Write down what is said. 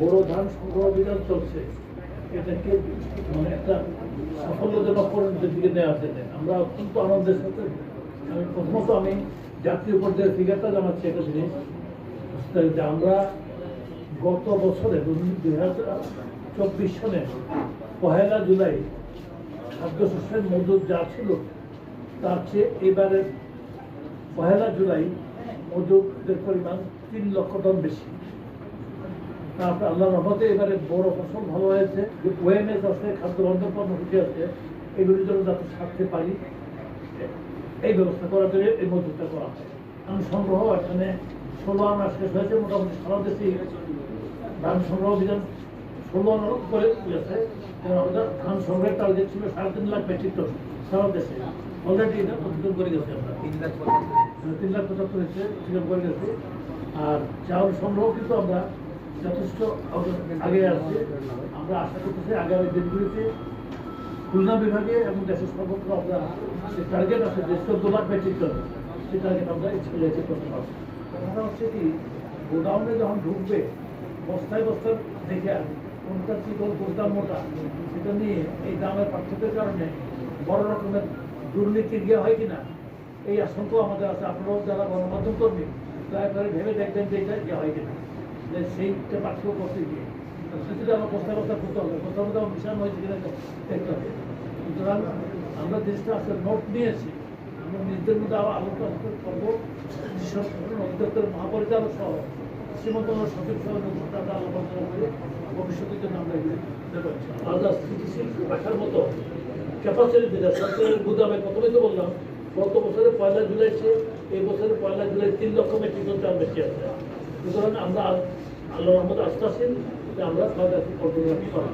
বড় ধান সংগ্রহ অভিযান চলছে। এটাকে মানে একটা সাফল্যজনক পরিণতির দিকে নেওয়া হচ্ছে আমরা অত্যন্ত আনন্দের সাথে, আমি প্রথমত আমি জাতীয় পর্যায়ের ফিগারটা জানাচ্ছি একটা জিনিস যে আমরা গত বছরে, দুই হাজার চব্বিশ সনে পহেলা জুলাই খাদ্যশস্যের মজুদ যা ছিল, তার চেয়ে এবারে পহেলা জুলাই মজুদের পরিমাণ তিন লক্ষ টন বেশি। তারপরে আল্লাহ রহমতে এবারে বড় ফসল ভালো হয়েছে। যে ওয়েমএস আছে খাদ্য বন্ধন কর্মসূচি আছে এগুলির জন্য যাতে ছাড়তে পারি এই ব্যবস্থা করার জন্য এই মজুরটা করা হয়। ধান সংগ্রহ এখানে ষোলো আনা শেষ হয়েছে মোটামুটি সারা দেশেই ধান সংগ্রহ অভিযান ষোলো আনার উপরে আমাদের ধান সংগ্রহের টার্গেট ছিল সাড়ে তিন লাখ মেট্রিক টন সারা দেশে। অলরেডি এটা অতিক্রম করে গেছে আমরা। তিন লাখ পঁচাত্তর তিন লাখ পঁচাত্তর হচ্ছে অতিক্রম করে গেছে। আর চাউল সংগ্রহ কিন্তু আমরা যথেষ্ট আগে আসছে। আমরা আশা করতেছি আগামী দিনগুলিতে খুলনা বিভাগে এবং দেশের সর্বত্র আমরা যে টার্গেট আছে, যে চোদ্দ লাখ মেট্রিক টন সেই টার্গেট আমরা অ্যাচিভ করতে পারব কথাটা হচ্ছে কি, গোডাউনে যখন ঢুকবে, বস্তায় বস্তায় দেখে আসবে। কোনটা চিকন, কোনটা মোটা, সেটা নিয়ে এই দামের পার্থক্যের কারণে বড় রকমের দুর্নীতির গিয়ে হয় কিনা, এই আশঙ্কা আমাদের আছে। আপনারাও যারা গণমাধ্যম কর্মী, দয়া করে ভেবে দেখবেন যে এটা ইয়ে হয় কিনা। যে সেইটা পার্থক্য করতে গিয়ে। সেটা আমার বস্তা বস্তা করতে হবে বস্তা বস্তা মিশানো হয়েছে কিনা দেখতে হবে। সুতরাং আমরা জিনিসটা আসলে নোট নিয়েছি, আমরা নিজেদের মধ্যে আবার আলোচনা করব অধিদপ্তরের মহাপরিচালক সহ শ্রীমন্ত সচিব সহ নতুনটা আলোচনা করে ভবিষ্যতের জন্য আমরা আলাদা স্থিতিশীল রাখার মতো ক্যাপাসিটি দিতে সরকারের গুদামে তো বললাম, গত বছরে পয়লা জুলাই এই বছরে পয়লা জুলাই তিন লক্ষ মেট্রিক টন চাল বেশি আছে। সুতরাং আমরা আল্লাহ রহমত আস্থাশীল আছেন আমরা কন্ট্রোল রাখতে পারব